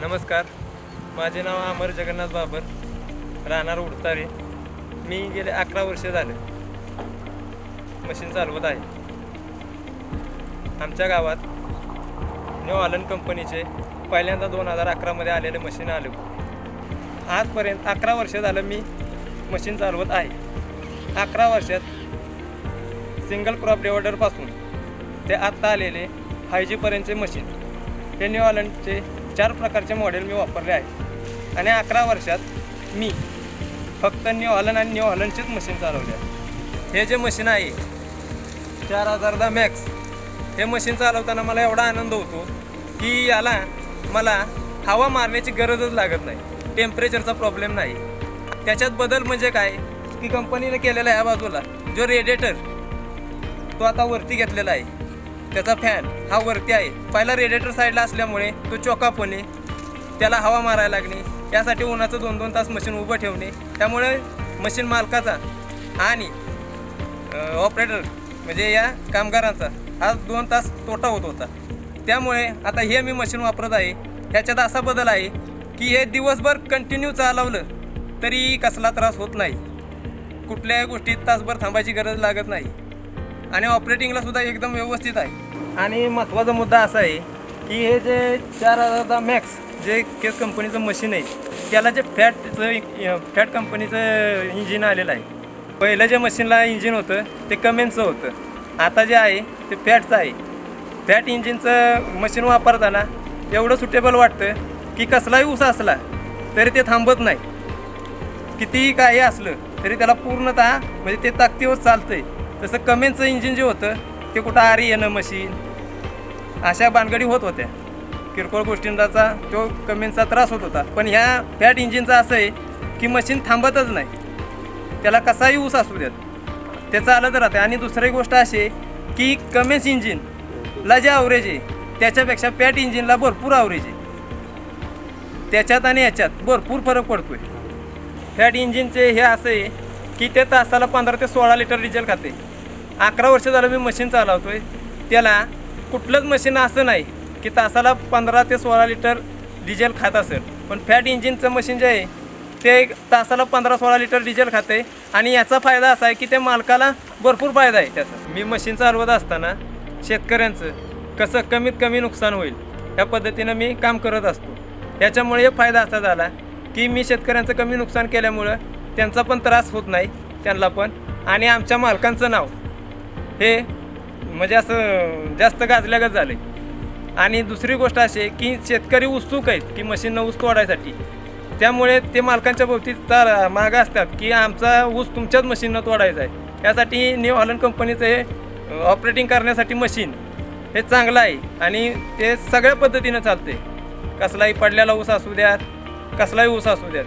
नमस्कार. माझे नाव अमर जगन्नाथ बाबर. राहणार उडतारे. मी गेले अकरा वर्ष झाले. मशीन चालवत आहे. आमच्या गावात न्यू आलन कंपनीचे पहिल्यांदा दोन हजार अकरामध्ये आलेले मशीन आले. आजपर्यंत अकरा वर्ष झालं मी मशीन चालवत आहे. अकरा वर्षात सिंगल क्रॉप डिवायडरपासून ते आत्ता आलेले फाय जीपर्यंतचे मशीन हे न्यू ऑलंडचे चार प्रकारचे मॉडेल मी वापरले आहे आणि अकरा वर्षात मी फक्त न्यू हॉलन आणि न्यू हॉलनचेच मशीन चालवले आहे हे जे मशीन आहे चार हजार दा मॅक्स हे मशीन चालवताना मला एवढा आनंद होतो की याला मला हवा मारण्याची गरजच लागत नाही. टेम्परेचरचा प्रॉब्लेम नाही. त्याच्यात बदल म्हणजे काय? की कंपनीने केलेला आहे बाजूला जो रेडिएटर तो आता वरती घेतलेला आहे. त्याचा फॅन हा वरती आहे. पहिला रेडिएटर साईडला असल्यामुळे तो चोकापणे त्याला हवा मारायला लागणे यासाठी उन्हाचं दोन दोन तास मशीन उभं ठेवणे. त्यामुळे मशीन मालकाचा आणि ऑपरेटर म्हणजे या कामगारांचा हा दोन तास तोटा होत होता. त्यामुळे आता हे मी मशीन वापरत आहे. ह्याच्यात असा बदल आहे की हे दिवसभर कंटिन्यू चालवलं तरी कसला त्रास होत नाही. कुठल्याही गोष्टीत तासभर थांबायची गरज लागत नाही. आणि ऑपरेटिंगला सुद्धा एकदम व्यवस्थित आहे. आणि महत्त्वाचा मुद्दा असा आहे की हे जे चार हजार मॅक्स जे केस कंपनीचं मशीन आहे त्याला जे फॅटचं फॅट कंपनीचं इंजिन आलेलं आहे. पहिलं जे मशीनला इंजिन होतं ते कमेनचं होतं. आता जे आहे ते फॅटचं आहे. फॅट इंजिनचं मशीन वापरताना एवढं सुटेबल वाटतं की कसलाही ऊस असला तरी ते थांबत नाही. कितीही काही असलं तरी त्याला पूर्णतः म्हणजे ते ताकदीवर आहे तसं कमेंटचं इंजिन जे होतं ते कुठं आरी येणं मशीन अशा भानगडी होत होत्या. किरकोळ गोष्टींचा तो कमेंटचा त्रास होत होता. पण ह्या फॅट इंजिनचं असं आहे की मशीन थांबतच नाही. त्याला कसाही ऊस असू द्यात ते चालत राहते आणि दुसरी गोष्ट अशी आहे की कमेन्स इंजिनला जे आवरेज आहे त्याच्यापेक्षा पॅट इंजिनला भरपूर आवरेज आहे. त्याच्यात आणि याच्यात भरपूर फरक पडतो आहे फॅट इंजिनचे हे असं आहे की ते तासाला पंधरा ते सोळा लिटर डिझेल खाते. अकरा वर्ष झालं मी मशीन चालवतो आहे त्याला कुठलंच मशीन असं नाही की तासाला पंधरा ते सोळा लिटर डिझेल खात असेल. पण फॅट इंजिनचं मशीन जे आहे ते तासाला पंधरा सोळा लिटर डिझेल खाते. आणि याचा फायदा असा आहे की त्या मालकाला भरपूर फायदा आहे त्याचा. मी मशीन चालवत असताना शेतकऱ्यांचं कसं कमीत कमी नुकसान होईल या पद्धतीनं मी काम करत असतो. याच्यामुळे एक फायदा असा झाला की मी शेतकऱ्यांचं कमी नुकसान केल्यामुळं त्यांचा पण त्रास होत नाही त्यांना पण. आणि आमच्या मालकांचं नाव हे म्हणजे असं जास्त गाजल्यागत झालं आहे आणि दुसरी गोष्ट अशी आहे की शेतकरी उत्सुक आहेत की मशीननं ऊस तोडायसाठी. त्यामुळे ते मालकांच्या बाबतीत तर मागं असतात की आमचा ऊस तुमच्याच मशीननं तोडायचा आहे. यासाठी न्यू हॉलंड कंपनीचं हे ऑपरेटिंग करण्यासाठी मशीन हे चांगलं आहे आणि ते सगळ्या पद्धतीनं चालते कसलाही पडलेला ऊस असू द्यात कसलाही ऊस असू द्यात.